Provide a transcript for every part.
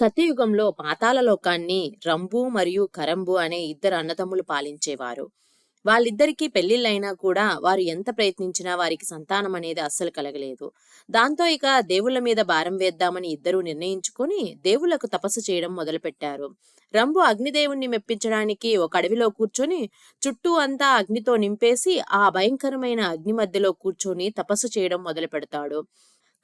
సత్యయుగంలో పాతాళలోకాన్ని రంబు మరియు కరంబు అనే ఇద్దరు అన్నదమ్ములు పాలించేవారు. వాళ్ళిద్దరికీ పెళ్ళిళ్ళైనా కూడా వారు ఎంత ప్రయత్నించినా వారికి సంతానం అనేది అస్సలు కలగలేదు. దాంతో ఇక దేవుళ్ళ మీద భారం వేద్దామని ఇద్దరూ నిర్ణయించుకొని దేవుళ్ళకు తపస్సు చేయడం మొదలుపెట్టారు. రంబు అగ్నిదేవుణ్ణి మెప్పించడానికి ఒక అడవిలో కూర్చొని చుట్టూ అంతా అగ్నితో నింపేసి ఆ భయంకరమైన అగ్ని మధ్యలో కూర్చొని తపస్సు చేయడం మొదలు పెడతాడు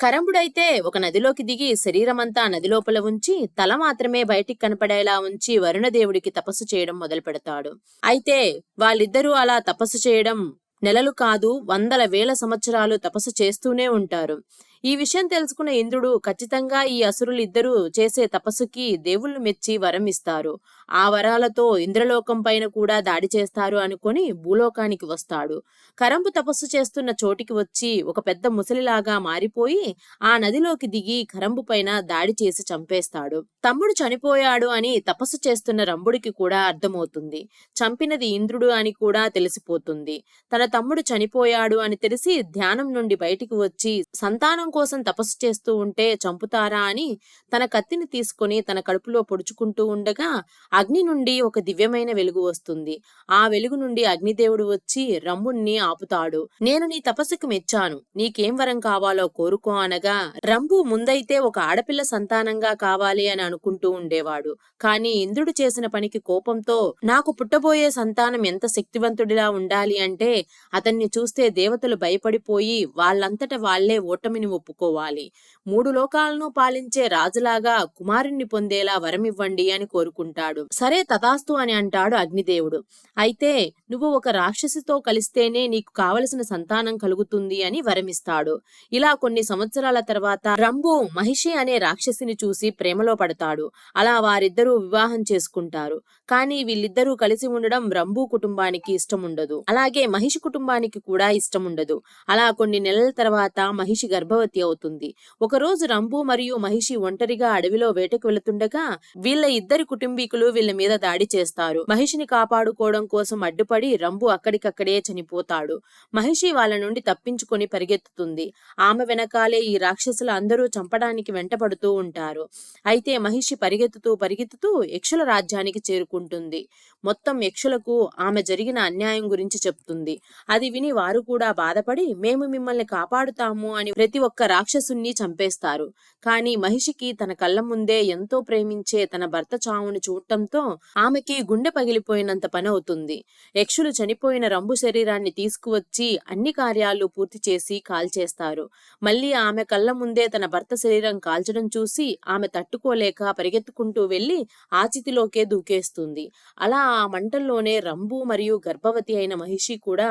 కరంబుడైతే ఒక నదిలోకి దిగి శరీరమంతా నది లోపల ఉంచి తల మాత్రమే బయటికి కనపడేలా ఉంచి వరుణదేవుడికి తపస్సు చేయడం మొదలు పెడతాడు. అయితే వాళ్ళిద్దరూ అలా తపస్సు చేయడం నెలలు కాదు వందల వేల సంవత్సరాలు తపస్సు చేస్తూనే ఉంటారు. ఈ విషయం తెలుసుకున్న ఇంద్రుడు ఖచ్చితంగా ఈ అసురులిద్దరూ చేసే తపస్సుకి దేవుళ్ళు మెచ్చి వరం ఇస్తారు. ఆ వరాలతో ఇంద్రలోకం పైన కూడా దాడి చేస్తారు అనుకుని భూలోకానికి వస్తాడు. కరంబు తపస్సు చేస్తున్న చోటికి వచ్చి ఒక పెద్ద ముసలిలాగా మారిపోయి ఆ నదిలోకి దిగి కరంపు పైన దాడి చేసి చంపేస్తాడు. తమ్ముడు చనిపోయాడు అని తపస్సు చేస్తున్న రంభుడికి కూడా అర్థమవుతుంది. చంపినది ఇంద్రుడు అని కూడా తెలిసిపోతుంది. తన తమ్ముడు చనిపోయాడు అని తెలిసి ధ్యానం నుండి బయటికి వచ్చి సంతానం కోసం తపస్సు చేస్తూ ఉంటే చంపుతారా అని తన కత్తిని తీసుకుని తన కడుపులో పొడుచుకుంటూ ఉండగా అగ్ని నుండి ఒక దివ్యమైన వెలుగు వస్తుంది. ఆ వెలుగు నుండి అగ్నిదేవుడు వచ్చి రంభుణ్ణి ఆపుతాడు. నేను నీ తపస్సుకు మెచ్చాను. నీకేం వరం కావాలో కోరుకో అనగా రంభు ముందైతే ఒక ఆడపిల్ల సంతానంగా కావాలి అని అనుకుంటూ ఉండేవాడు. కానీ ఇంద్రుడు చేసిన పనికి కోపంతో నాకు పుట్టబోయే సంతానం ఎంత శక్తివంతుడిలా ఉండాలి అంటే అతన్ని చూస్తే దేవతలు భయపడిపోయి వాళ్ళంతట వాళ్ళే ఓటమిని ఒప్పుకోవాలి. మూడు లోకాలను పాలించే రాజులాగా కుమారుణ్ణి పొందేలా వరమివ్వండి అని కోరుకుంటాడు. సరే తథాస్తు అని అంటాడు అగ్నిదేవుడు. అయితే నువ్వు ఒక రాక్షసితో కలిస్తేనే నీకు కావలసిన సంతానం కలుగుతుంది అని వరమిస్తాడు. ఇలా కొన్ని సంవత్సరాల తర్వాత రంభు మహిషి అనే రాక్షసిని చూసి ప్రేమలో పడతాడు. అలా వారిద్దరూ వివాహం చేసుకుంటారు. కానీ వీళ్ళిద్దరూ కలిసి ఉండడం రంభు కుటుంబానికి ఇష్టం ఉండదు అలాగే మహిషి కుటుంబానికి కూడా ఇష్టం ఉండదు అలా కొన్ని నెలల తర్వాత మహిషి గర్భవతి అవుతుంది. ఒకరోజు రంభు మరియు మహిషి ఒంటరిగా అడవిలో వేటకు వెళుతుండగా వీళ్ళ ఇద్దరి కుటుంబీకులు వీళ్ళ మీద దాడి చేస్తారు. మహిషిని కాపాడుకోవడం కోసం అడ్డుపడి రంభు అక్కడికక్కడే చనిపోతాడు. మహిషి వాళ్ళ నుండి తప్పించుకొని పరిగెత్తుతుంది. ఆమె వెనకాలే ఈ రాక్షసులు అందరూ చంపడానికి వెంటపడుతూ ఉంటారు. అయితే మహిషి పరిగెత్తుతూ పరిగెత్తుతూ యక్షుల రాజ్యానికి చేరుకుంటుంది. మొత్తం యక్షులకు ఆమె జరిగిన అన్యాయం గురించి చెప్తుంది. అది విని వారు కూడా బాధపడి మేము మిమ్మల్ని కాపాడుతాము అని ప్రతి ఒక్క రాక్షసుణ్ణి చంపేస్తారు. కానీ మహిషికి తన కళ్ళ ముందే ఎంతో ప్రేమించే తన భర్త చావును చూడటంతో ఆమెకి గుండె పగిలిపోయినంత పని అవుతుంది. యక్షులు చనిపోయిన రంబు శరీరాన్ని తీసుకువచ్చి అన్ని కార్యాలు పూర్తి చేసి కాల్చేస్తారు. మళ్ళీ ఆమె కళ్ళ ముందే తన భర్త శరీరం కాల్చడం చూసి ఆమె తట్టుకోలేక పరిగెత్తుకుంటూ వెళ్ళి ఆచితిలోకే దూకేస్తుంది. అలా ఆ మంటల్లోనే రంభు మరియు గర్భవతి అయిన మహిషి కూడా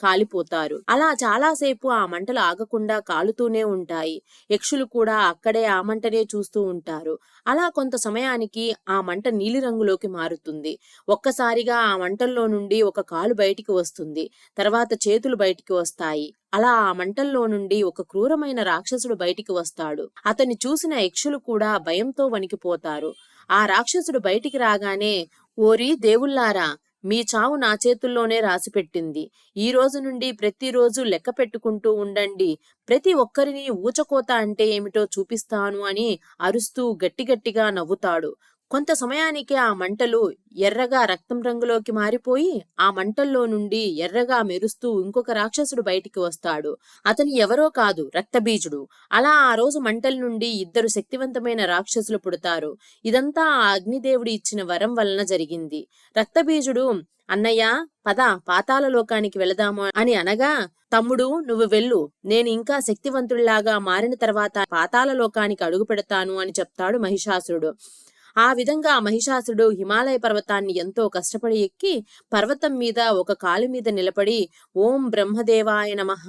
కాలిపోతారు. అలా చాలాసేపు ఆ మంటలు ఆగకుండా కాలుతూనే ఉంటాయి. యక్షులు కూడా అక్కడే ఆ మంటనే చూస్తూ ఉంటారు. అలా కొంత సమయానికి ఆ మంట నీలిరంగులోకి మారుతుంది. ఒక్కసారిగా ఆ మంటల్లో నుండి ఒక కాలు బయటికి వస్తుంది. తర్వాత చేతులు బయటికి వస్తాయి. అలా ఆ మంటల్లో నుండి ఒక క్రూరమైన రాక్షసుడు బయటికి వస్తాడు. అతన్ని చూసిన యక్షులు కూడా భయంతో వణికిపోతారు. ఆ రాక్షసుడు బయటికి రాగానే ఓరి దేవుళ్ళారా మీ చావు నా చేతుల్లోనే రాసిపెట్టింది. ఈ రోజు నుండి ప్రతిరోజు లెక్క పెట్టుకుంటూ ఉండండి. ప్రతి ఒక్కరిని ఊచకోత అంటే ఏమిటో చూపిస్తాను అని అరుస్తూ గట్టిగట్టిగా నవ్వుతాడు. కొంత సమయానికి ఆ మంటలు ఎర్రగా రక్తం రంగులోకి మారిపోయి ఆ మంటల్లో నుండి ఎర్రగా మెరుస్తూ ఇంకొక రాక్షసుడు బయటికి వస్తాడు. అతను ఎవరో కాదు రక్తబీజుడు. అలా ఆ రోజు మంటల నుండి ఇద్దరు శక్తివంతమైన రాక్షసులు పుడతారు. ఇదంతా ఆ అగ్నిదేవుడు ఇచ్చిన వరం వలన జరిగింది. రక్తబీజుడు అన్నయ్య పద పాతాల లోకానికి వెళదాము అని అనగా తమ్ముడు నువ్వు వెళ్ళు. నేను ఇంకా శక్తివంతుడిలాగా మారిన తర్వాత పాతాల లోకానికి అడుగు పెడతాను అని చెప్తాడు మహిషాసురుడు. ఆ విధంగా మహిషాసుడు హిమాలయ పర్వతాన్ని ఎంతో కష్టపడి ఎక్కి పర్వతం మీద ఒక కాలు మీద నిలబడి ఓం బ్రహ్మదేవాయ నమః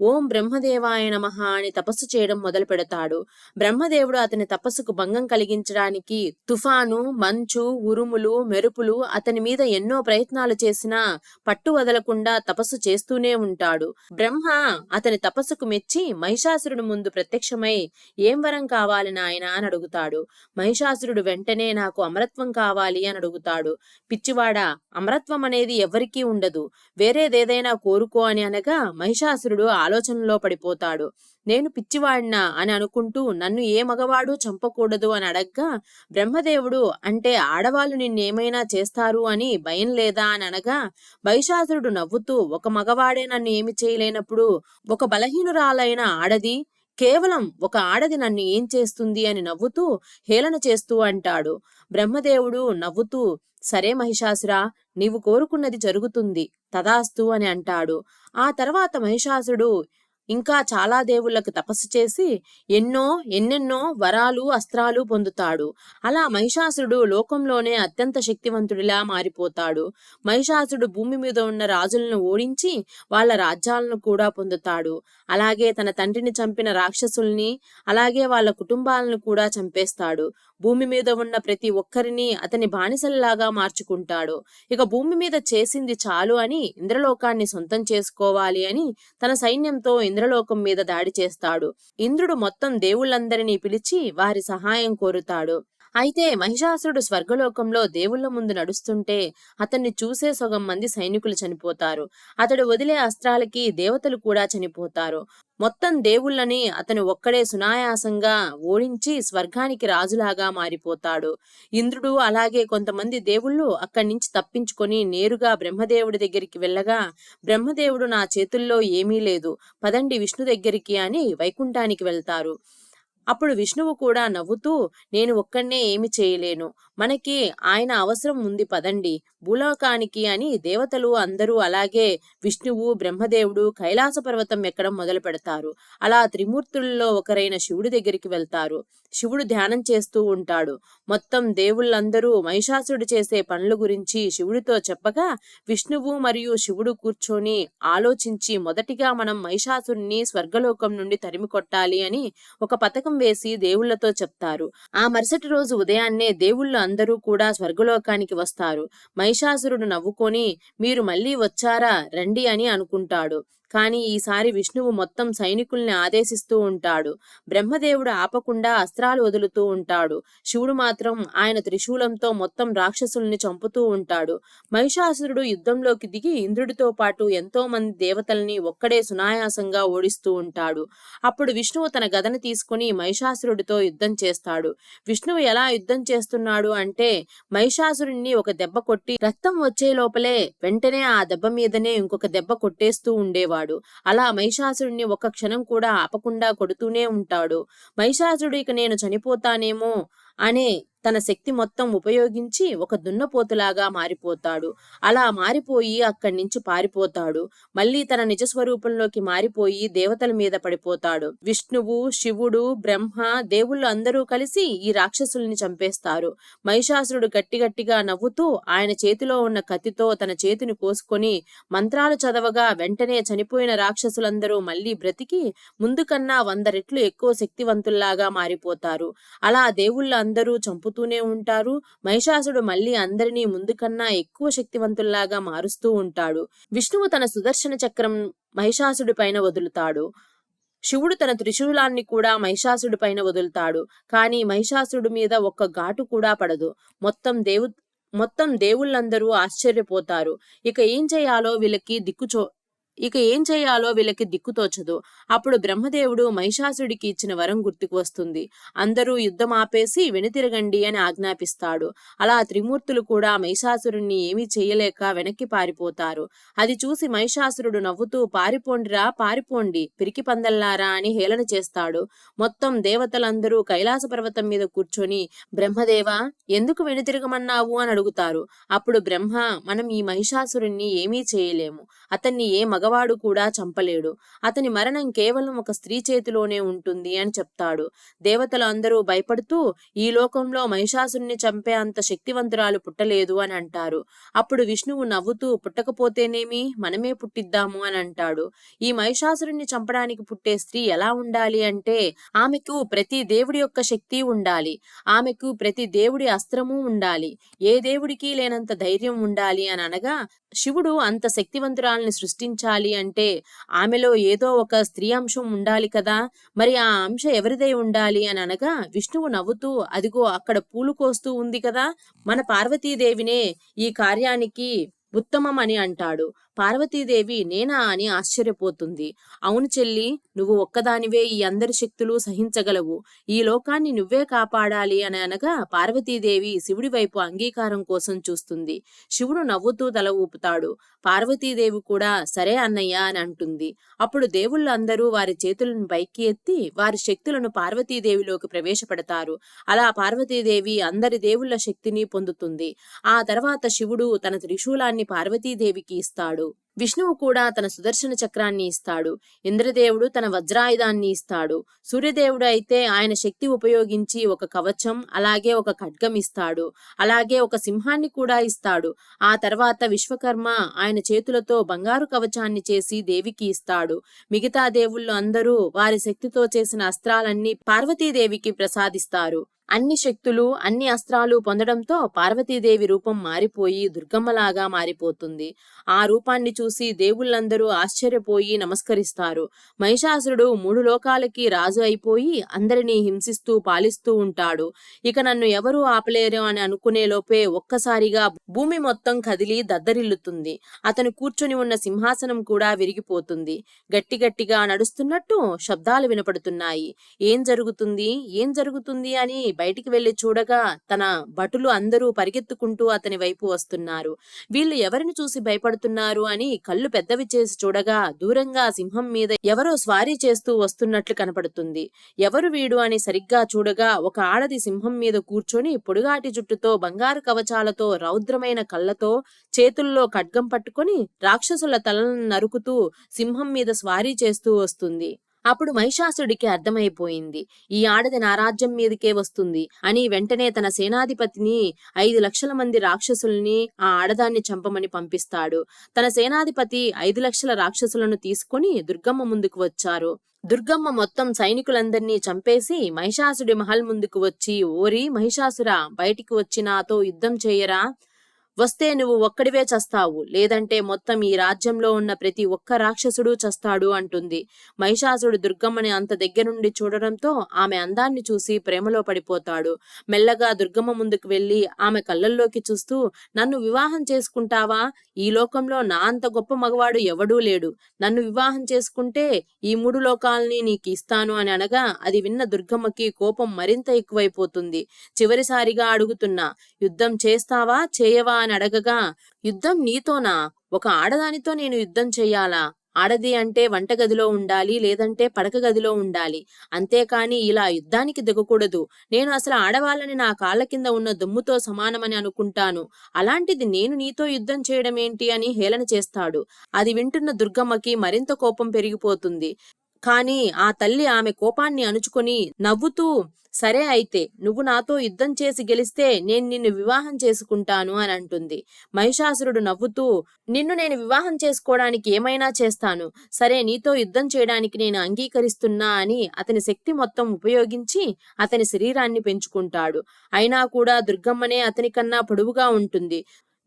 ఓం బ్రహ్మదేవాయ నమ అని తపస్సు చేయడం మొదలు పెడతాడు. బ్రహ్మదేవుడు అతని తపస్సుకు భంగం కలిగించడానికి తుఫాను మంచు ఉరుములు మెరుపులు అతని మీద ఎన్నో ప్రయత్నాలు చేసినా పట్టు వదలకుండా తపస్సు చేస్తూనే ఉంటాడు. బ్రహ్మ అతని తపస్సుకు మెచ్చి మహిషాసురుడు ముందు ప్రత్యక్షమై ఏం వరం కావాలి నాయన అని అడుగుతాడు. మహిషాసురుడు వెంటనే నాకు అమరత్వం కావాలి అని అడుగుతాడు. పిచ్చివాడా అమరత్వం అనేది ఎవరికీ ఉండదు. వేరేదేదైనా కోరుకో అని అనగా మహిషాసురుడు ఆలోచనలో పడిపోతాడు. నేను పిచ్చివాడినా? అని అనుకుంటూ నన్ను ఏ మగవాడు చంపకూడదు అని అడగ్గా బ్రహ్మదేవుడు అంటే ఆడవాళ్ళు నిన్నేమైనా చేస్తారు అని భయం లేదా? అని అనగా భైశాసురుడు నవ్వుతూ ఒక మగవాడే నన్ను ఏమి చేయలేనప్పుడు ఒక బలహీనురాలైన ఆడది కేవలం ఒక ఆడది నన్ను ఏం చేస్తుంది అని నవ్వుతూ హేళన చేస్తూ అంటాడు. బ్రహ్మదేవుడు నవ్వుతూ సరే మహిషాసురా నీవు కోరుకున్నది జరుగుతుంది తదాస్తు అని అంటాడు. ఆ తర్వాత మహిషాసుడు ఇంకా చాలా దేవుళ్ళకు తపస్సు చేసి ఎన్నో ఎన్నెన్నో వరాలు అస్త్రాలు పొందుతాడు. అలా మహిషాసుడు లోకంలోనే అత్యంత శక్తివంతుడిలా మారిపోతాడు. మహిషాసుడు భూమి మీద ఉన్న రాజులను ఓడించి వాళ్ళ రాజ్యాలను కూడా పొందుతాడు. అలాగే తన తండ్రిని చంపిన రాక్షసుల్ని అలాగే వాళ్ళ కుటుంబాలను కూడా చంపేస్తాడు. భూమి మీద ఉన్న ప్రతి ఒక్కరిని అతని బానిసల్లాగా మార్చుకుంటాడు. ఇక భూమి మీద చేసింది చాలు అని ఇంద్రలోకాన్ని సొంతం చేసుకోవాలి అని తన సైన్యంతో ఇంద్ర ఇంద్రలోకం మీద దాడి చేస్తాడు. ఇంద్రుడు మొత్తం దేవుళ్ళందరినీ పిలిచి వారి సహాయం కోరుతాడు. అయితే మహిషాసురుడు స్వర్గలోకంలో దేవుళ్ళ ముందు నడుస్తుంటే అతన్ని చూసే సగం మంది సైనికులు చనిపోతారు. అతడు వదిలే అస్త్రాలకి దేవతలు కూడా చనిపోతారు. మొత్తం దేవుళ్ళని అతను ఒక్కడే సునాయాసంగా ఓడించి స్వర్గానికి రాజులాగా మారిపోతాడు. ఇంద్రుడు అలాగే కొంతమంది దేవుళ్ళు అక్కడి నుంచి తప్పించుకొని నేరుగా బ్రహ్మదేవుడి దగ్గరికి వెళ్ళగా బ్రహ్మదేవుడు నా చేతుల్లో ఏమీ లేదు. పదండి విష్ణు దగ్గరికి అని వైకుంఠానికి వెళ్తారు. అప్పుడు విష్ణువు కూడా నవ్వుతూ నేను ఒక్కనే ఏమి చేయలేను. మనకి ఆయన అవసరం ఉంది పదండి. భూలోకానికి అని దేవతలు అందరూ అలాగే విష్ణువు బ్రహ్మదేవుడు కైలాస పర్వతం ఎక్కడం మొదలు పెడతారు. అలా త్రిమూర్తుల్లో ఒకరైన శివుడి దగ్గరికి వెళ్తారు. శివుడు ధ్యానం చేస్తూ ఉంటాడు. మొత్తం దేవుళ్ళందరూ మహిషాసుడు చేసే పనుల గురించి శివుడితో చెప్పగా విష్ణువు మరియు శివుడు కూర్చొని ఆలోచించి మొదటిగా మనం మహిషాసుడిని స్వర్గలోకం నుండి తరిమి కొట్టాలి అని ఒక పథకం వేసి దేవుళ్ళతో చెప్తారు. ఆ మరుసటి రోజు ఉదయాన్నే దేవుళ్ళు అందరూ కూడా స్వర్గలోకానికి వస్తారు. మహిషాసురుడు నవ్వుకొని మీరు మళ్ళీ వచ్చారా? రండి అని అనుకుంటాడు. కానీ ఈసారి విష్ణువు మొత్తం సైనికుల్ని ఆదేశిస్తూ ఉంటాడు. బ్రహ్మదేవుడు ఆపకుండా అస్త్రాలు వదులుతూ ఉంటాడు. శివుడు మాత్రం ఆయన త్రిశూలంతో మొత్తం రాక్షసుల్ని చంపుతూ ఉంటాడు. మహిషాసురుడు యుద్ధంలోకి దిగి ఇంద్రుడితో పాటు ఎంతో మంది దేవతల్ని ఒక్కడే సునాయాసంగా ఓడిస్తూ ఉంటాడు. అప్పుడు విష్ణువు తన గదను తీసుకుని మహిషాసురుడితో యుద్ధం చేస్తాడు. విష్ణువు ఎలా యుద్ధం చేస్తున్నాడు అంటే మహిషాసురుణ్ణి ఒక దెబ్బ కొట్టి రక్తం వచ్చే లోపలే వెంటనే ఆ దెబ్బ మీదనే ఇంకొక దెబ్బ కొట్టేస్తూ ఉండేవాడు. అలా మహిషాసురుణ్ణి ఒక్క క్షణం కూడా ఆపకుండా కొడుతూనే ఉంటాడు. మహిషాసురుడు ఇక నేను చనిపోతానేమో అనే తన శక్తి మొత్తం ఉపయోగించి ఒక దున్నపోతులాగా మారిపోతాడు. అలా మారిపోయి అక్కడి నుంచి పారిపోతాడు. మళ్ళీ తన నిజ స్వరూపంలోకి మారిపోయి దేవతల మీద పడిపోతాడు. విష్ణువు శివుడు బ్రహ్మ దేవుళ్ళు అందరూ కలిసి ఈ రాక్షసుల్ని చంపేస్తారు. మహిషాసురుడు గట్టిగట్టిగా నవ్వుతూ ఆయన చేతిలో ఉన్న కత్తితో తన చేతిని కోసుకొని మంత్రాలు చదవగా వెంటనే చనిపోయిన రాక్షసులందరూ మళ్ళీ బ్రతికి ముందు కన్నా వంద రెట్లు ఎక్కువ శక్తివంతుల్లాగా మారిపోతారు. అలా దేవుళ్ళు అందరూ చెబుతూనే ఉంటారు. మహిషాసుడు మళ్ళీ అందరినీ ముందు కన్నా ఎక్కువ శక్తివంతుల్లాగా మారుస్తూ ఉంటాడు. విష్ణువు తన సుదర్శన చక్రం మహిషాసుడి పైన వదులుతాడు. శివుడు తన త్రిశూలాన్ని కూడా మహిషాసుడి పైన వదులుతాడు. కానీ మహిషాసుడి మీద ఒక్క ఘాటు కూడా పడదు. మొత్తం దేవు మొత్తం దేవుళ్ళందరూ ఆశ్చర్యపోతారు. ఇక ఏం చేయాలో వీళ్ళకి దిక్కుచో ఇక ఏం చేయాలో వీళ్ళకి దిక్కుతోచదు అప్పుడు బ్రహ్మదేవుడు మహిషాసుడికి ఇచ్చిన వరం గుర్తుకు వస్తుంది. అందరూ యుద్ధం ఆపేసి వెనుతిరగండి అని ఆజ్ఞాపిస్తాడు. అలా త్రిమూర్తులు కూడా మహిషాసురుణ్ణి ఏమీ చేయలేక వెనక్కి పారిపోతారు. అది చూసి మహిషాసురుడు నవ్వుతూ పారిపోండిరా పారిపోండి పిరికి పందల్లారా అని హేళన చేస్తాడు. మొత్తం దేవతలందరూ కైలాస పర్వతం మీద కూర్చొని బ్రహ్మదేవ ఎందుకు వెనుతిరగమన్నావు అని అడుగుతారు. అప్పుడు బ్రహ్మ మనం ఈ మహిషాసురుణ్ణి ఏమీ చేయలేము. అతన్ని ఏ మగ మగవాడు కూడా చంపలేడు. అతని మరణం కేవలం ఒక స్త్రీ చేతిలోనే ఉంటుంది అని చెప్తాడు. దేవతలు అందరూ భయపడుతూ ఈ లోకంలో మహిషాసుని చంపే అంత శక్తివంతురాలు పుట్టలేదు అని అంటారు. అప్పుడు విష్ణువు నవ్వుతూ పుట్టకపోతేనేమి? మనమే పుట్టిద్దాము అని అంటాడు. ఈ మహిషాసురుణ్ణి చంపడానికి పుట్టే స్త్రీ ఎలా ఉండాలి అంటే ఆమెకు ప్రతి దేవుడి యొక్క శక్తి ఉండాలి. ఆమెకు ప్రతి దేవుడి అస్త్రము ఉండాలి. ఏ దేవుడికి లేనంత ధైర్యం ఉండాలి అని అనగా శివుడు అంత శక్తివంతురాల్ని సృష్టించాలి అంటే ఆమెలో ఏదో ఒక స్త్రీ అంశం ఉండాలి కదా. మరి ఆ అంశ ఎవరిదై ఉండాలి అని అనగా విష్ణువు నవ్వుతూ అదిగో అక్కడ పూలు కోస్తూ ఉంది కదా మన పార్వతీదేవినే ఈ కార్యానికి ఉత్తమం అని అంటాడు. పార్వతీదేవి నేనా అని ఆశ్చర్యపోతుంది. అవును చెల్లి నువ్వు ఒక్కదానివే ఈ అందరి శక్తులు సహించగలవు. ఈ లోకాన్ని నువ్వే కాపాడాలి అని అనగా పార్వతీదేవి శివుడి వైపు అంగీకారం కోసం చూస్తుంది. శివుడు నవ్వుతూ తల ఊపుతాడు. పార్వతీదేవి కూడా సరే అన్నయ్య అని అంటుంది. అప్పుడు దేవుళ్ళు అందరూ వారి చేతులను పైకి ఎత్తి వారి శక్తులను పార్వతీదేవిలోకి ప్రవేశపెడతారు. అలా పార్వతీదేవి అందరి దేవుళ్ళ శక్తిని పొందుతుంది. ఆ తర్వాత శివుడు తన త్రిశూలాన్ని పార్వతీదేవికి ఇస్తాడు. విష్ణువు కూడా తన సుదర్శన చక్రాన్ని ఇస్తాడు. ఇంద్రదేవుడు తన వజ్రాయుధాన్ని ఇస్తాడు. సూర్యదేవుడు అయితే ఆయన శక్తి ఉపయోగించి ఒక కవచం అలాగే ఒక ఖడ్గం ఇస్తాడు. అలాగే ఒక సింహాన్ని కూడా ఇస్తాడు. ఆ తర్వాత విశ్వకర్మ ఆయన చేతులతో బంగారు కవచాన్ని చేసి దేవికి ఇస్తాడు. మిగతా దేవుళ్ళు అందరూ వారి శక్తితో చేసిన అస్త్రాలన్నీ పార్వతీదేవికి ప్రసాదిస్తారు. అన్ని శక్తులు అన్ని అస్త్రాలు పొందడంతో పార్వతీదేవి రూపం మారిపోయి దుర్గమ్మలాగా మారిపోతుంది. ఆ రూపాన్ని చూసి దేవుళ్ళందరూ ఆశ్చర్యపోయి నమస్కరిస్తారు. మహిషాసురుడు మూడు లోకాలకి రాజు అయిపోయి అందరినీ హింసిస్తూ పాలిస్తూ ఉంటాడు. ఇక నన్ను ఎవరూ ఆపలేరు అని అనుకునే లోపే ఒక్కసారిగా భూమి మొత్తం కదిలి దద్దరిల్లుతుంది. అతను కూర్చొని ఉన్న సింహాసనం కూడా విరిగిపోతుంది. గట్టి గట్టిగా నడుస్తున్నట్టు శబ్దాలు వినపడుతున్నాయి. ఏం జరుగుతుంది? ఏం జరుగుతుంది? అని బయటికి వెళ్ళి చూడగా తన భటులు అందరూ పరిగెత్తుకుంటూ అతని వైపు వస్తున్నారు. వీళ్ళు ఎవరిని చూసి భయపడుతున్నారు అని కళ్ళు పెద్దవి చేసి చూడగా దూరంగా సింహం మీద ఎవరో స్వారీ చేస్తూ వస్తున్నట్లు కనపడుతుంది. ఎవరు వీడు అని సరిగ్గా చూడగా ఒక ఆడది సింహం మీద కూర్చొని పొడుగాటి జుట్టుతో బంగారు కవచాలతో రౌద్రమైన కళ్ళతో చేతుల్లో ఖడ్గం పట్టుకొని రాక్షసుల తలను నరుకుతూ సింహం మీద స్వారీ చేస్తూ వస్తుంది. అప్పుడు మహిషాసుడికి అర్థమైపోయింది. ఈ ఆడది నా రాజ్యం మీదకే వస్తుంది. అని వెంటనే తన సేనాధిపతిని ఐదు లక్షల మంది రాక్షసుల్ని ఆ ఆడదాన్ని చంపమని పంపిస్తాడు. తన సేనాధిపతి ఐదు లక్షల రాక్షసులను తీసుకుని దుర్గమ్మ ముందుకు వచ్చారు. దుర్గమ్మ మొత్తం సైనికులందరినీ చంపేసి మహిషాసుడి మహల్ ముందుకు వచ్చి ఓరి మహిషాసురా బయటికి వచ్చి నాతో యుద్ధం చేయరా? వస్తే నువ్వు ఒక్కడివే చస్తావు. లేదంటే మొత్తం ఈ రాజ్యంలో ఉన్న ప్రతి ఒక్క రాక్షసుడు చస్తాడు అంటుంది. మహిషాసుడు దుర్గమ్మని అంత దగ్గర నుండి చూడడంతో ఆమె అందాన్ని చూసి ప్రేమలో పడిపోతాడు. మెల్లగా దుర్గమ్మ ముందుకు వెళ్ళి ఆమె కళ్ళల్లోకి చూస్తూ నన్ను వివాహం చేసుకుంటావా? ఈ లోకంలో నా అంత గొప్ప మగవాడు ఎవడూ లేడు. నన్ను వివాహం చేసుకుంటే ఈ మూడు లోకాల్ని నీకు ఇస్తాను అని అనగా అది విన్న దుర్గమ్మకి కోపం మరింత ఎక్కువైపోతుంది. చివరిసారిగా అడుగుతున్నా యుద్ధం చేస్తావా? చేయవా? అని అడగగా యుద్ధం నీతోనా? ఒక ఆడదానితో నేను యుద్ధం చెయ్యాలా? ఆడది అంటే వంటగదిలో ఉండాలి లేదంటే పడక గదిలో ఉండాలి. అంతేకాని ఇలా యుద్ధానికి దిగకూడదు. నేను అసలు ఆడవాళ్ళని నా కాళ్ళ కింద ఉన్న దుమ్ముతో సమానమని అనుకుంటాను. అలాంటిది నేను నీతో యుద్ధం చేయడం ఏంటి అని హేళన చేస్తాడు. అది వింటున్న దుర్గమ్మకి మరింత కోపం పెరిగిపోతుంది. కానీ ఆ తల్లి ఆమె కోపాన్ని అణుచుకొని నవ్వుతూ సరే అయితే నువ్వు నాతో యుద్ధం చేసి గెలిస్తే నేను నిన్ను వివాహం చేసుకుంటాను అని అంటుంది. మహిషాసురుడు నవ్వుతూ నిన్ను నేను వివాహం చేసుకోవడానికి ఏమైనా చేస్తాను. సరే నీతో యుద్ధం చేయడానికి నేను అంగీకరిస్తున్నా అని అతని శక్తి మొత్తం ఉపయోగించి అతని శరీరాన్ని పెంచుకుంటాడు. అయినా కూడా దుర్గమ్మనే అతని కన్నా పొడవుగా ఉంటుంది.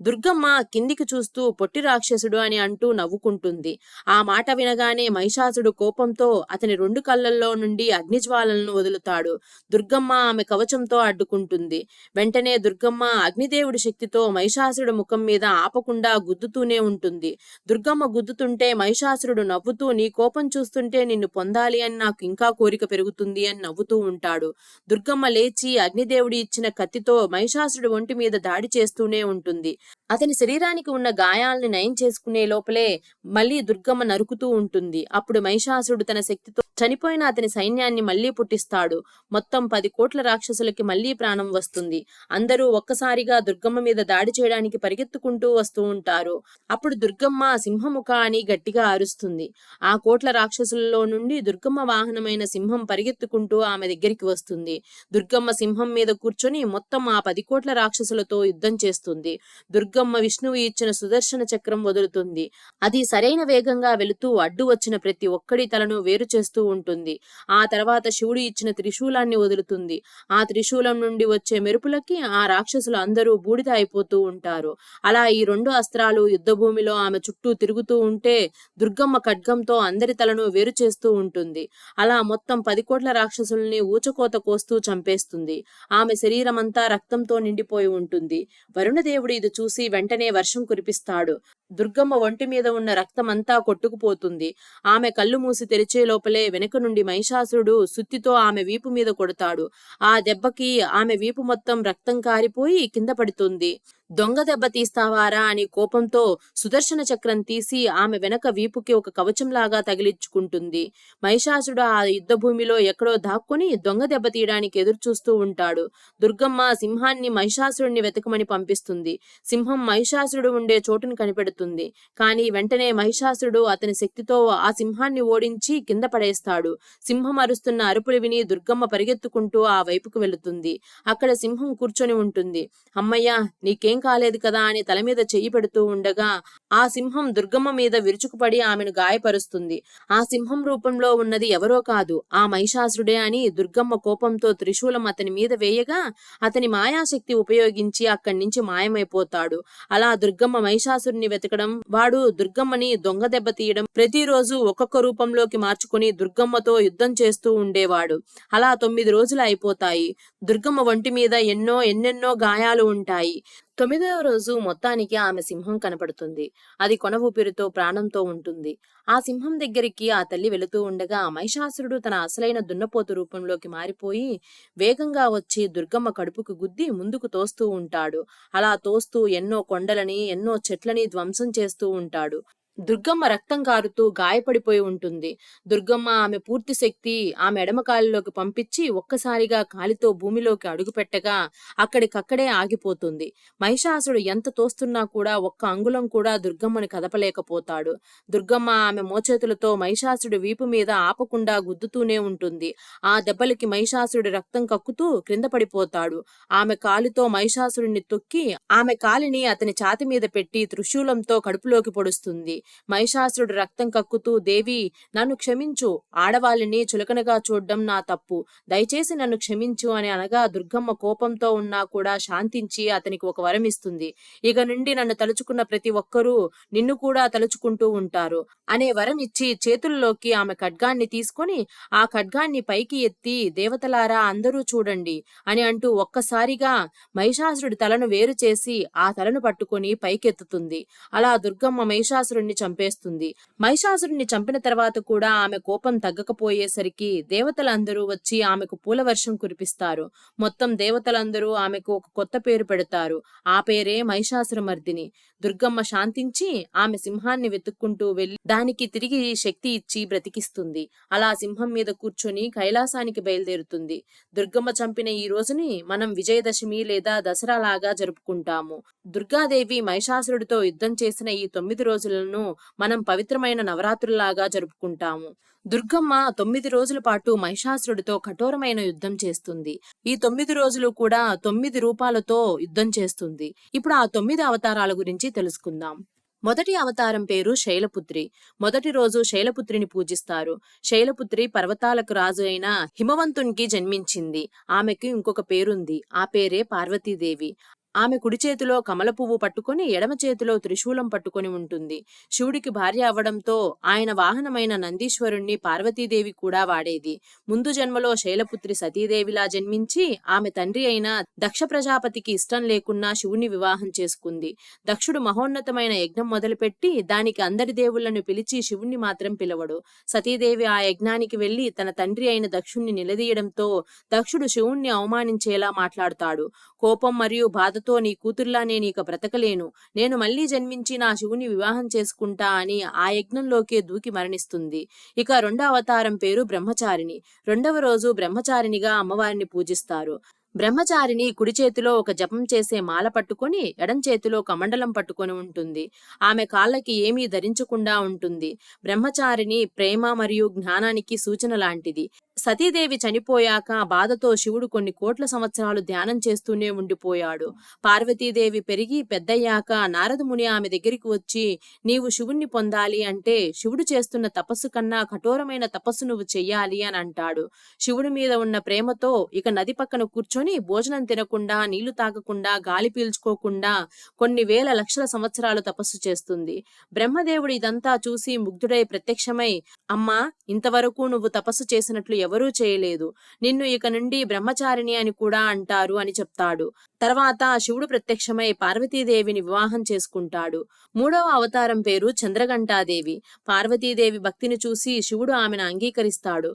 దుర్గమ్మ కిందికి చూస్తూ పొట్టి రాక్షసుడు అని అంటూ నవ్వుకుంటుంది. ఆ మాట వినగానే మహిషాసుడు కోపంతో అతని రెండు కళ్ళల్లో నుండి అగ్నిజ్వాలలను వదులుతాడు. దుర్గమ్మ ఆమె కవచంతో అడ్డుకుంటుంది. వెంటనే దుర్గమ్మ అగ్నిదేవుడి శక్తితో మహిషాసుడు ముఖం మీద ఆపకుండా గుద్దుతూనే ఉంటుంది. దుర్గమ్మ గుద్దుతుంటే మహిషాసురుడు నవ్వుతూ నీ కోపం చూస్తుంటే నిన్ను పొందాలి అని నాకు ఇంకా కోరిక పెరుగుతుంది అని నవ్వుతూ ఉంటాడు. దుర్గమ్మ లేచి అగ్నిదేవుడి ఇచ్చిన కత్తితో మహిషాసురుడు ఒంటి మీద దాడి చేస్తూనే ఉంటుంది. అతని శరీరానికి ఉన్న గాయాల్ని నయం చేసుకునే లోపలే మళ్ళీ దుర్గమ్మ నరుకుతూ ఉంటుంది. అప్పుడు మహిషాసురుడు తన శక్తితో చనిపోయిన అతని సైన్యాన్ని మళ్ళీ పుట్టిస్తాడు. మొత్తం పది కోట్ల రాక్షసులకి మళ్ళీ ప్రాణం వస్తుంది. అందరూ ఒక్కసారిగా దుర్గమ్మ మీద దాడి చేయడానికి పరిగెత్తుకుంటూ వస్తూ ఉంటారు. అప్పుడు దుర్గమ్మ సింహముఖ అని గట్టిగా అరుస్తుంది. ఆ కోట్ల రాక్షసులలో నుండి దుర్గమ్మ వాహనమైన సింహం పరిగెత్తుకుంటూ ఆమె దగ్గరికి వస్తుంది. దుర్గమ్మ సింహం మీద కూర్చొని మొత్తం ఆ పది కోట్ల రాక్షసులతో యుద్ధం చేస్తుంది. దుర్గ దుర్గమ్మ విష్ణువు ఇచ్చిన సుదర్శన చక్రం వదులుతుంది. అది సరైన వేగంగా వెళుతూ అడ్డు వచ్చిన ప్రతి ఒక్కడి తలను వేరు చేస్తూ ఉంటుంది. ఆ తర్వాత శివుడు ఇచ్చిన త్రిశూలాన్ని వదులుతుంది. ఆ త్రిశూలం నుండి వచ్చే మెరుపులకి ఆ రాక్షసులు అందరూ బూడిద అయిపోతూ ఉంటారు. అలా ఈ రెండు అస్త్రాలు యుద్ధభూమిలో ఆమె చుట్టూ తిరుగుతూ ఉంటే దుర్గమ్మ ఖడ్గంతో అందరి తలను వేరు చేస్తూ ఉంటుంది. అలా మొత్తం పది కోట్ల రాక్షసుల్ని ఊచకోత కోస్తూ చంపేస్తుంది. ఆమె శరీరమంతా రక్తంతో నిండిపోయి ఉంటుంది. వరుణదేవుడు ఇది చూసి చూసి వెంటనే వర్షం కురిపిస్తాడు. దుర్గమ్మ ఒంటి మీద ఉన్న రక్తమంతా కొట్టుకుపోతుంది. ఆమె కళ్ళు మూసి తెరిచే లోపలే వెనుక నుండి మహిషాసురుడు సుత్తితో ఆమె వీపు మీద కొడతాడు. ఆ దెబ్బకి ఆమె వీపు మొత్తం రక్తం కారిపోయి కింద పడుతుంది. దొంగ దెబ్బ తీస్తావారా అని కోపంతో సుదర్శన చక్రం తీసి ఆమె వెనక వీపుకి ఒక కవచంలాగా తగిలించుకుంటుంది. మహిషాసుడు ఆ యుద్ధ భూమిలో ఎక్కడో దాక్కుని దొంగ దెబ్బ తీయడానికి ఎదురు చూస్తూ ఉంటాడు. దుర్గమ్మ సింహాన్ని మహిషాసురుడిని వెతకమని పంపిస్తుంది. సింహం మహిషాసురుడు ఉండే చోటును కనిపెడుతుంది. కానీ వెంటనే మహిషాసురుడు అతని శక్తితో ఆ సింహాన్ని ఓడించి కింద పడేస్తాడు. సింహం అరుస్తున్న అరుపులు విని దుర్గమ్మ పరిగెత్తుకుంటూ ఆ వైపుకు వెళుతుంది. అక్కడ సింహం కూర్చొని ఉంటుంది. అమ్మయ్య నీకేం కాలేదు కదా అని తల మీద చెయ్యి పెడుతూ ఉండగా ఆ సింహం దుర్గమ్మ మీద విరుచుకుపడి ఆమెను గాయపరుస్తుంది. ఆ సింహం రూపంలో ఉన్నది ఎవరో కాదు ఆ మహిషాసురుడే అని దుర్గమ్మ కోపంతో త్రిశూలం అతని మీద వేయగా అతని మాయాశక్తి ఉపయోగించి అక్కడి నుంచి మాయమైపోతాడు. అలా దుర్గమ్మ మహిషాసురుని వెతకడం వాడు దుర్గమ్మని దొంగ దెబ్బ తీయడం ప్రతిరోజు ఒక్కొక్క రూపంలోకి మార్చుకుని దుర్గమ్మతో యుద్ధం చేస్తూ ఉండేవాడు. అలా తొమ్మిది రోజులు అయిపోతాయి. దుర్గమ్మ ఒంటి మీద ఎన్నో ఎన్నెన్నో గాయాలు ఉంటాయి. తొమ్మిదవ రోజు మొత్తానికి ఆమె సింహం కనపడుతుంది. అది కొన ఊపిరితో ప్రాణంతో ఉంటుంది. ఆ సింహం దగ్గరికి ఆ తల్లి వెళుతూ ఉండగా మహిషాసురుడు తన అసలైన దున్నపోతు రూపంలోకి మారిపోయి వేగంగా వచ్చి దుర్గమ్మ కడుపుకు గుద్ది ముందుకు తోస్తూ ఉంటాడు. అలా తోస్తూ ఎన్నో కొండలని ఎన్నో చెట్లని ధ్వంసం చేస్తూ ఉంటాడు. దుర్గమ్మ రక్తం కారుతూ గాయపడిపోయి ఉంటుంది. దుర్గమ్మ ఆమె పూర్తి శక్తి ఆమె ఎడమ కాలిలోకి పంపించి ఒక్కసారిగా కాలితో భూమిలోకి అడుగుపెట్టగా అక్కడికక్కడే ఆగిపోతుంది. మహిషాసుడు ఎంత తోస్తున్నా కూడా ఒక్క అంగుళం కూడా దుర్గమ్మని కదపలేకపోతాడు. దుర్గమ్మ ఆమె మోచేతులతో మహిషాసుడు వీపు మీద ఆపకుండా గుద్దుతూనే ఉంటుంది. ఆ దెబ్బలకి మహిషాసుడి రక్తం కక్కుతూ క్రింద పడిపోతాడు. ఆమె కాలితో మహిషాసుడిని తొక్కి ఆమె కాలిని అతని ఛాతి మీద పెట్టి త్రిశూలంతో కడుపులోకి పొడుస్తుంది. మహిషాసురుడు రక్తం కక్కుతూ దేవి నన్ను క్షమించు. ఆడవాళ్ళని చులకనగా చూడడం నా తప్పు. దయచేసి నన్ను క్షమించు అని అనగా దుర్గమ్మ కోపంతో ఉన్నా కూడా శాంతించి అతనికి ఒక వరం ఇస్తుంది. ఇక నుండి నన్ను తలుచుకున్న ప్రతి ఒక్కరూ నిన్ను కూడా తలుచుకుంటూ ఉంటారు అనే వరం ఇచ్చి చేతుల్లోకి ఆమె ఖడ్గాన్ని తీసుకొని ఆ ఖడ్గాన్ని పైకి ఎత్తి దేవతలారా అందరూ చూడండి అని అంటూ ఒక్కసారిగా మహిషాసురుడి తలను వేరు చేసి ఆ తలను పట్టుకొని పైకెత్తుతుంది. అలా దుర్గమ్మ మహిషాసురుణ్ణి చంపేస్తుంది. మహిషాసురుణ్ణి చంపిన తర్వాత కూడా ఆమె కోపం తగ్గకపోయేసరికి దేవతలందరూ వచ్చి ఆమెకు పూల వర్షం కురిపిస్తారు. మొత్తం దేవతలందరూ ఆమెకు ఒక కొత్త పేరు పెడతారు. ఆ పేరే మహిషాసురమర్దిని. దుర్గమ్మ శాంతించి ఆమె సింహాన్ని వెతుక్కుంటూ వెళ్ళి దానికి తిరిగి శక్తి ఇచ్చి బ్రతికిస్తుంది. అలా సింహం మీద కూర్చొని కైలాసానికి బయలుదేరుతుంది. దుర్గమ్మ చంపిన ఈ రోజుని మనం విజయదశమి లేదా దసరా లాగా జరుపుకుంటాము. దుర్గాదేవి మహిషాసురుడితో యుద్ధం చేసిన ఈ తొమ్మిది రోజులను మనం పవిత్రమైన నవరాత్రుల్లాగా జరుపుకుంటాము. దుర్గమ్మ తొమ్మిది రోజుల పాటు మహిషాసురుడితో కఠోరమైన యుద్ధం చేస్తుంది. ఈ తొమ్మిది రోజులు కూడా తొమ్మిది రూపాలతో యుద్ధం చేస్తుంది. ఇప్పుడు ఆ తొమ్మిది అవతారాల గురించి తెలుసుకుందాం. మొదటి అవతారం పేరు శైలపుత్రి. మొదటి రోజు శైలపుత్రిని పూజిస్తారు. శైలపుత్రి పర్వతాలకు రాజు అయిన హిమవంతునికి జన్మించింది. ఆమెకు ఇంకొక పేరుంది. ఆ పేరే పార్వతీదేవి. ఆమె కుడి చేతిలో కమల పువ్వు పట్టుకొని ఎడమ చేతిలో త్రిశూలం పట్టుకొని ఉంటుంది. శివుడికి భార్య అవ్వడంతో ఆయన వాహనమైన నందీశ్వరుణ్ణి పార్వతీదేవి కూడా వాడేది. ముందు జన్మలో శైలపుత్రి సతీదేవిలా జన్మించి ఆమె తండ్రి అయిన దక్ష ప్రజాపతికి ఇష్టం లేకున్నా శివుని వివాహం చేసుకుంది. దక్షుడు మహోన్నతమైన యజ్ఞం మొదలుపెట్టి దానికి అందరి దేవుళ్ళను పిలిచి శివుణ్ణి మాత్రం పిలవడు. సతీదేవి ఆ యజ్ఞానికి వెళ్ళి తన తండ్రి అయిన దక్షుణ్ణి నిలదీయడంతో దక్షుడు శివుణ్ణి అవమానించేలా మాట్లాడుతాడు. కోపం మరియు బాధతో నీ కూతుర్లా నేను ఇక బ్రతకలేను. నేను మళ్ళీ జన్మించి నా శివుని వివాహం చేసుకుంటా అని ఆ యజ్ఞంలోకే దూకి మరణిస్తుంది. ఇక రెండవ అవతారం పేరు బ్రహ్మచారిణి. రెండవ రోజు బ్రహ్మచారిణిగా అమ్మవారిని పూజిస్తారు. బ్రహ్మచారిని కుడి చేతిలో ఒక జపం చేసే మాల పట్టుకొని ఎడం చేతిలో కమండలం పట్టుకొని ఉంటుంది. ఆమె కాళ్ళకి ఏమీ ధరించకుండా ఉంటుంది. బ్రహ్మచారిని ప్రేమ మరియు జ్ఞానానికి సూచన లాంటిది. సతీదేవి చనిపోయాక బాధతో శివుడు కొన్ని కోట్ల సంవత్సరాలు ధ్యానం చేస్తూనే ఉండిపోయాడు. పార్వతీదేవి పెరిగి పెద్దయ్యాక నారదముని ఆమె దగ్గరికి వచ్చి నీవు శివుణ్ణి పొందాలి అంటే శివుడు చేస్తున్న తపస్సు కన్నా కఠోరమైన తపస్సు నువ్వు చెయ్యాలి అని అంటాడు. శివుడి మీద ఉన్న ప్రేమతో ఇక నది పక్కన కూర్చొని కూర్చొని భోజనం తినకుండా నీళ్ళు తాగకుండా గాలి పీల్చుకోకుండా కొన్ని వేల లక్షల సంవత్సరాలు తపస్సు చేస్తుంది. బ్రహ్మదేవుడు ఇదంతా చూసి ముగ్ధుడై ప్రత్యక్షమై అమ్మా ఇంతవరకు నువ్వు తపస్సు చేసినట్లు ఎవరూ చేయలేదు. నిన్ను ఇక నుండి బ్రహ్మచారిణి అని కూడా అంటారు అని చెప్తాడు. తర్వాత శివుడు ప్రత్యక్షమై పార్వతీదేవిని వివాహం చేసుకుంటాడు. మూడవ అవతారం పేరు చంద్రఘంటాదేవి. పార్వతీదేవి భక్తిని చూసి శివుడు ఆమెను అంగీకరిస్తాడు.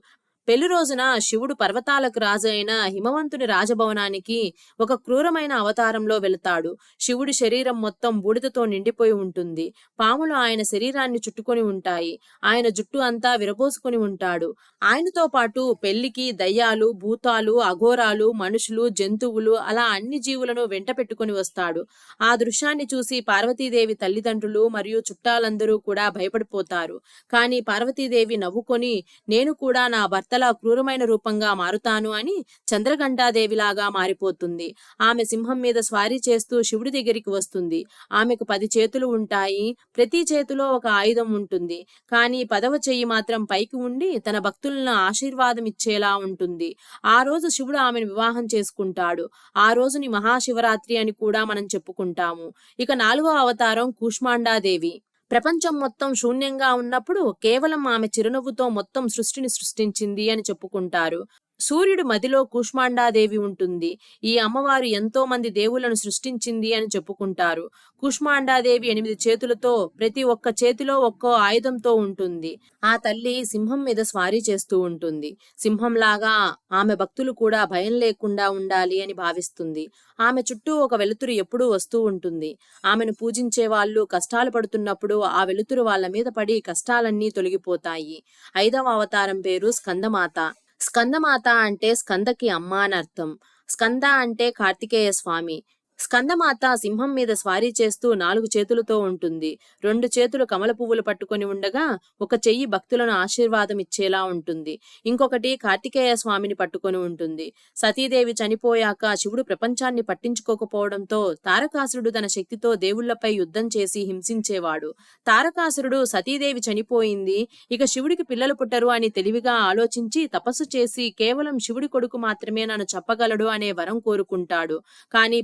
పెళ్ళి రోజున శివుడు పర్వతాలకు రాజు అయిన హిమవంతుని రాజభవనానికి ఒక క్రూరమైన అవతారంలో వెళతాడు. శివుడి శరీరం మొత్తం బూడిదతో నిండిపోయి ఉంటుంది. పాములు ఆయన శరీరాన్ని చుట్టుకొని ఉంటాయి. ఆయన జుట్టు అంతా విరబోసుకుని ఉంటాడు. ఆయనతో పాటు పెళ్ళికి దయ్యాలు భూతాలు అఘోరాలు మనుషులు జంతువులు అలా అన్ని జీవులను వెంట పెట్టుకుని వస్తాడు. ఆ దృశ్యాన్ని చూసి పార్వతీదేవి తల్లిదండ్రులు మరియు చుట్టాలందరూ కూడా భయపడిపోతారు. కానీ పార్వతీదేవి నవ్వుకొని నేను కూడా నా భర్త భర్తలా క్రూరమైన రూపంగా మారుతాను అని చంద్రఘంటాదేవిలాగా మారిపోతుంది. ఆమె సింహం మీద స్వారీ చేస్తూ శివుడి దగ్గరికి వస్తుంది. ఆమెకు పది చేతులు ఉంటాయి. ప్రతి చేతిలో ఒక ఆయుధం ఉంటుంది. కానీ పదవ చెయ్యి మాత్రం పైకి ఉండి తన భక్తులను ఆశీర్వాదం ఇచ్చేలా ఉంటుంది. ఆ రోజు శివుడు ఆమెను వివాహం చేసుకుంటాడు. ఆ రోజుని మహాశివరాత్రి అని కూడా మనం చెప్పుకుంటాము. ఇక నాలుగో అవతారం కూష్మాండాదేవి. ప్రపంచం మొత్తం శూన్యంగా ఉన్నప్పుడు కేవలం ఆమె చిరునవ్వుతో మొత్తం సృష్టిని సృష్టించింది అని చెప్పుకుంటారు. సూర్యుడు మదిలో కుష్మాండాదేవి ఉంటుంది. ఈ అమ్మవారు ఎంతో మంది దేవులను సృష్టించింది అని చెప్పుకుంటారు. కుష్మాండాదేవి ఎనిమిది చేతులతో ప్రతి ఒక్క చేతిలో ఒక్కో ఆయుధంతో ఉంటుంది. ఆ తల్లి సింహం మీద స్వారీ చేస్తూ ఉంటుంది. సింహంలాగా ఆమె భక్తులు కూడా భయం లేకుండా ఉండాలి అని భావిస్తుంది. ఆమె చుట్టూ ఒక వెలుతురు ఎప్పుడూ వస్తూ ఉంటుంది. ఆమెను పూజించే వాళ్ళు కష్టాలు పడుతున్నప్పుడు ఆ వెలుతురు వాళ్ళ మీద పడి కష్టాలన్నీ తొలగిపోతాయి. ఐదవ అవతారం పేరు స్కందమాత. స్కందమాత అంటే స్కందకి అమ్మ అని అర్థం. స్కంద అంటే కార్తికేయ స్వామి. స్కందమాత సింహం మీద స్వారీ చేస్తూ నాలుగు చేతులతో ఉంటుంది. రెండు చేతులు కమల పువ్వులు పట్టుకొని ఉండగా ఒక చెయ్యి భక్తులను ఆశీర్వాదం ఇచ్చేలా ఉంటుంది. ఇంకొకటి కార్తికేయ స్వామిని పట్టుకొని ఉంటుంది. సతీదేవి చనిపోయాక శివుడు ప్రపంచాన్ని పట్టించుకోకపోవడంతో తారకాసురుడు తన శక్తితో దేవుళ్ళపై యుద్ధం చేసి హింసించేవాడు. తారకాసురుడు సతీదేవి చనిపోయింది ఇక శివుడికి పిల్లలు పుట్టరు అని తెలివిగా ఆలోచించి తపస్సు చేసి కేవలం శివుడి కొడుకు మాత్రమే నన్ను చెప్పగలడు అనే వరం కోరుకుంటాడు. కానీ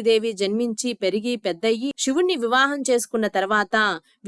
పార్వతీదేవి జన్మించి పెరిగి పెద్దయ్యి శివుణ్ణి వివాహం చేసుకున్న తర్వాత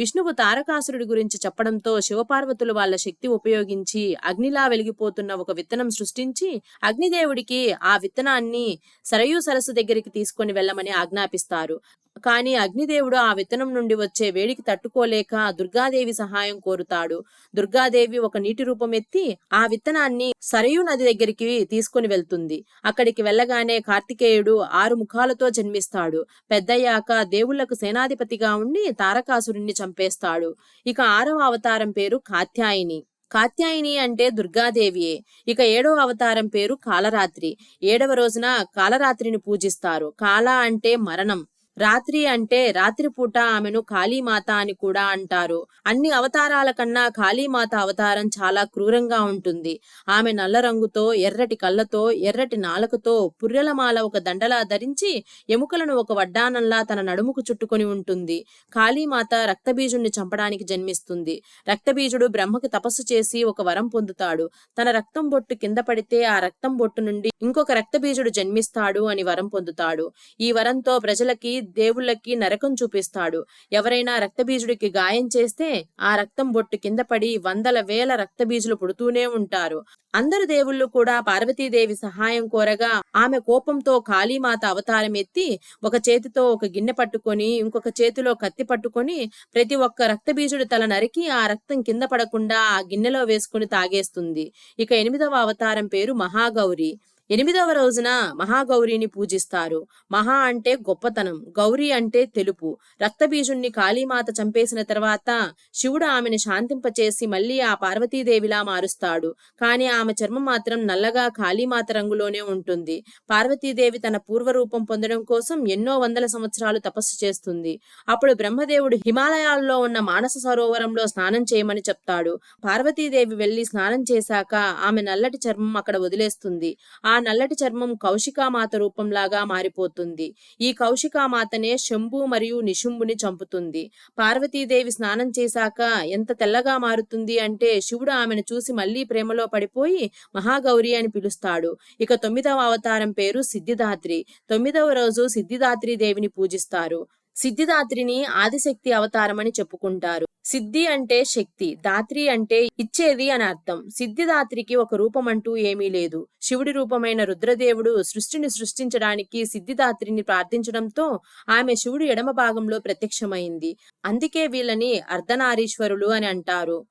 విష్ణువు తారకాసురుడి గురించి చెప్పడంతో శివపార్వతులు వాళ్ళ శక్తి ఉపయోగించి అగ్నిలా వెలిగిపోతున్న ఒక విత్తనం సృష్టించి అగ్నిదేవుడికి ఆ విత్తనాన్ని సరయూ సరస్సు దగ్గరికి తీసుకుని వెళ్ళమని ఆజ్ఞాపిస్తారు. కానీ అగ్నిదేవుడు ఆ విత్తనం నుండి వచ్చే వేడికి తట్టుకోలేక దుర్గాదేవి సహాయం కోరుతాడు. దుర్గాదేవి ఒక నీటి రూపం ఎత్తి ఆ విత్తనాన్ని సరయూ నది దగ్గరికి తీసుకుని వెళ్తుంది. అక్కడికి వెళ్ళగానే కార్తికేయుడు ఆరు ముఖాలతో జన్మిస్తాడు. పెద్దయ్యాక దేవుళ్ళకు సేనాధిపతిగా ఉండి తారకాసురుణ్ణి చంపేస్తాడు. ఇక ఆరవ అవతారం పేరు కాత్యాయిని. కాత్యాయిని అంటే దుర్గాదేవియే. ఇక ఏడవ అవతారం పేరు కాలరాత్రి. ఏడవ రోజున కాలరాత్రిని పూజిస్తారు. కాల అంటే మరణం. రాత్రి అంటే రాత్రిపూట ఆమెను కాళీమాత అని కూడా అంటారు. అన్ని అవతారాల కన్నా కాళీమాత అవతారం చాలా క్రూరంగా ఉంటుంది. ఆమె నల్ల రంగుతో ఎర్రటి కళ్ళతో ఎర్రటి నాలుకతో పుర్రెలమాల ఒక దండలా ధరించి ఎముకలను ఒక వడ్డానంలా తన నడుముకు చుట్టుకొని ఉంటుంది. కాళీమాత రక్తబీజుణ్ణి చంపడానికి జన్మిస్తుంది. రక్తబీజుడు బ్రహ్మకి తపస్సు చేసి ఒక వరం పొందుతాడు. తన రక్తం బొట్టు కింద పడితే ఆ రక్తం బొట్టు నుండి ఇంకొక రక్తబీజుడు జన్మిస్తాడు అని వరం పొందుతాడు. ఈ వరంతో ప్రజలకి దేవుళ్ళకి నరకం చూపిస్తాడు. ఎవరైనా రక్తబీజుడికి గాయం చేస్తే ఆ రక్తం బొట్టు కింద పడి వందల వేల రక్తబీజులు పుడుతూనే ఉంటారు. అందరు దేవుళ్ళు కూడా పార్వతీదేవి సహాయం కోరగా ఆమె కోపంతో కాళీమాత అవతారం ఎత్తి ఒక చేతితో ఒక గిన్నె పట్టుకొని ఇంకొక చేతిలో కత్తి పట్టుకొని ప్రతి ఒక్క రక్తబీజుడి తల నరికి ఆ రక్తం కింద పడకుండా ఆ గిన్నెలో వేసుకుని తాగేస్తుంది. ఇక ఎనిమిదవ అవతారం పేరు మహాగౌరి. ఎనిమిదవ రోజున మహాగౌరిని పూజిస్తారు. మహా అంటే గొప్పతనం గౌరీ అంటే తెలుపు. రక్తబీజుణ్ణి కాళీమాత చంపేసిన తర్వాత శివుడు ఆమెను శాంతింపచేసి మళ్ళీ ఆ పార్వతీదేవిలా మారుస్తాడు. కానీ ఆమె చర్మం మాత్రం నల్లగా కాళీమాత రంగులోనే ఉంటుంది. పార్వతీదేవి తన పూర్వరూపం పొందడం కోసం ఎన్నో వందల సంవత్సరాలు తపస్సు చేస్తుంది. అప్పుడు బ్రహ్మదేవుడు హిమాలయాల్లో ఉన్న మానస సరోవరంలో స్నానం చేయమని చెప్తాడు. పార్వతీదేవి వెళ్ళి స్నానం చేశాక ఆమె నల్లటి చర్మం అక్కడ వదిలేస్తుంది. ఆ నల్లటి చర్మం కౌశికామాత రూపంలాగా మారిపోతుంది. ఈ కౌశికామాతనే శంభు మరియు నిశుంభుని చంపుతుంది. పార్వతీదేవి స్నానం చేశాక ఎంత తెల్లగా మారుతుంది అంటే శివుడు ఆమెను చూసి మళ్ళీ ప్రేమలో పడిపోయి మహాగౌరి అని పిలుస్తాడు. ఇక తొమ్మిదవ అవతారం పేరు సిద్ధిదాత్రి. తొమ్మిదవ రోజు సిద్ధిదాత్రి దేవిని పూజిస్తారు. సిద్ధిదాత్రిని ఆదిశక్తి అవతారమని చెప్పుకుంటారు. సిద్ధి అంటే శక్తి దాత్రి అంటే ఇచ్చేది అని అర్థం. సిద్ధిదాత్రికి ఒక రూపం అంటూ ఏమీ లేదు. శివుడి రూపమైన రుద్రదేవుడు సృష్టిని సృష్టించడానికి సిద్ధిదాత్రిని ప్రార్థించడంతో ఆమె శివుడి ఎడమ భాగంలో ప్రత్యక్షమైంది. అందుకే వీళ్ళని అర్ధనారీశ్వరులు అని అంటారు.